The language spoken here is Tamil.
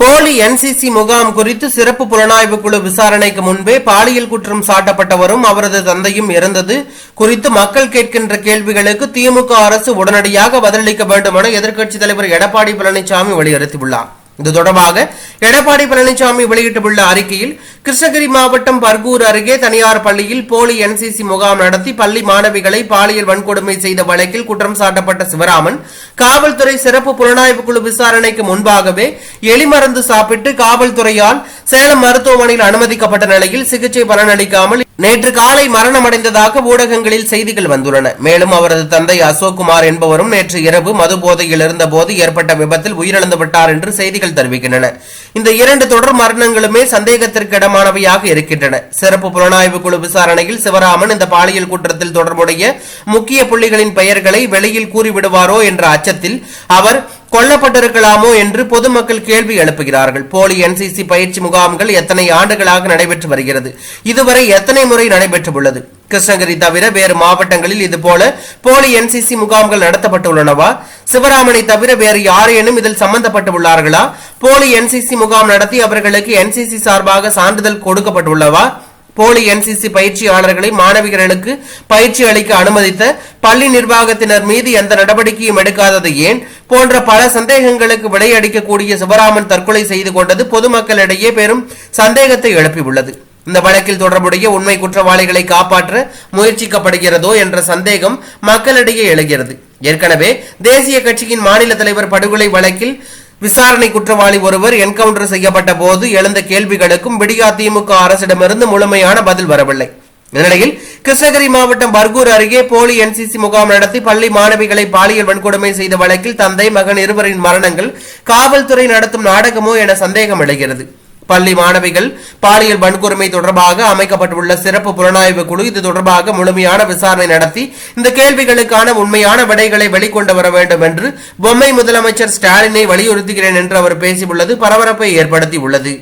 போலி என்சிசி முகாம் குறித்து சிறப்பு புலனாய்வு குழு விசாரணைக்கு முன்பே பாலியல் குற்றம் சாட்டப்பட்டவரும் அவரது தந்தையும் இறந்தது குறித்து மக்கள் கேட்கின்ற கேள்விகளுக்கு திமுக அரசு உடனடியாக பதிலளிக்க வேண்டும் என எதிர்க்கட்சித் தலைவர் எடப்பாடி பழனிசாமி வலியுறுத்தியுள்ளார். இது தொடர்பாக எடப்பாடி பழனிசாமி வெளியிட்டுள்ள அறிக்கையில் கிருஷ்ணகிரி மாவட்டம் பர்கூர் அருகே தனியார் பள்ளியில் போலி என்சிசி முகாம் நடத்தி பள்ளி மாணவிகளை பாலியல் வன்கொடுமை செய்த வழக்கில் குற்றம் சாட்டப்பட்ட சிவராமன் காவல்துறை சிறப்பு புலனாய்வு குழு விசாரணைக்கு முன்பாகவே எலிமருந்து சாப்பிட்டு காவல்துறையால் சேலம் மருத்துவமனையில் அனுமதிக்கப்பட்ட நிலையில் சிகிச்சை பலனளிக்காமல் நேற்று காலை மரணமடைந்ததாக ஊடகங்களில் செய்திகள் வந்துள்ளன. மேலும் அவரது தந்தை அசோக்குமார் என்பவரும் நேற்று இரவு மது போதையில் இருந்தபோது ஏற்பட்ட விபத்தில் உயிரிழந்து விட்டார் என்று செய்திகள் தெரிவிக்கின்றன. இந்த இரண்டு தொடர் மரணங்களுமே சந்தேகத்திற்கு இடமானவையாக இருக்கின்றன. சிறப்பு புலனாய்வு குழு விசாரணையில் சிவராமன் இந்த பாலியல் குற்றத்தில் தொடர்புடைய முக்கிய புள்ளிகளின் பெயர்களை வெளியில் கூறிவிடுவாரோ என்ற அச்சத்தில் அவர் கொல்லப்பட்டிருக்கலாமோ என்று பொதுமக்கள் கேள்வி எழுப்புகிறார்கள். போலி என்சிசி பயிற்சி முகாம்கள் எத்தனை ஆண்டுகளாக நடைபெற்று வருகிறது? இதுவரை எத்தனை முறை நடைபெற்றுள்ளது? கிருஷ்ணகிரி தவிர வேறு மாவட்டங்களில் இதுபோல போலி என்சிசி முகாம்கள் நடத்தப்பட்டுள்ளனவா? சிவராமனை தவிர வேறு யாரேனும் இதில் சம்பந்தப்பட்டுள்ளார்களா? போலி என்சிசி முகாம் நடத்தி அவர்களுக்கு என்சிசி சார்பாக சான்றிதழ் கொடுக்கப்பட்டுள்ளவா? போலி என்சிசி பயிற்சியாளர்களை மாணவிகளுக்கு பயிற்சி அளிக்க அனுமதித்த பள்ளி நிர்வாகத்தினர் மீது எந்த நடவடிக்கையும் எடுக்காதது ஏன்? போன்ற பல சந்தேகங்களுக்கு விடையளிக்கக்கூடிய சிவராமன் தற்கொலை செய்து கொண்டது பொதுமக்களிடையே பெரும் சந்தேகத்தை எழுப்பியுள்ளது. இந்த வழக்கில் தொடர்புடைய உண்மை குற்றவாளிகளை காப்பாற்ற முயற்சிக்கப்படுகிறதோ என்ற சந்தேகம் மக்களிடையே எழுகிறது. ஏற்கனவே தேசிய கட்சியின் மாநில தலைவர் படுகொலை வழக்கில் விசாரணை குற்றவாளி ஒருவர் என்கவுண்டர் செய்யப்பட்ட போது எழுந்த கேள்விகளுக்கும் விடியா திமுக அரசிடமிருந்து முழுமையான பதில் வரவில்லை. இந்நிலையில் கிருஷ்ணகிரி மாவட்டம் பர்கூர் அருகே போலி என்சிசி முகாம் நடத்தி பள்ளி மாணவிகளை பாலியல் வன்கொடுமை செய்த வழக்கில் தந்தை மகன் இருவரின் மரணங்கள் காவல்துறை நடத்தும் நாடகமோ என சந்தேகம் எழுகிறது. பள்ளி மாணவிகள் பாலியல் வன்கொடுமை தொடர்பாக அமைக்கப்பட்டுள்ள சிறப்பு புலனாய்வு குழு இது தொடர்பாக முழுமையான விசாரணை நடத்தி இந்த கேள்விகளுக்கான உண்மையான விடைகளை வெளிக்கொண்டு வர வேண்டும் என்று பொம்மை முதலமைச்சர் ஸ்டாலினை வலியுறுத்துகிறேன் என்று அவர் பேசியுள்ளது பரபரப்பை ஏற்படுத்தியுள்ளது.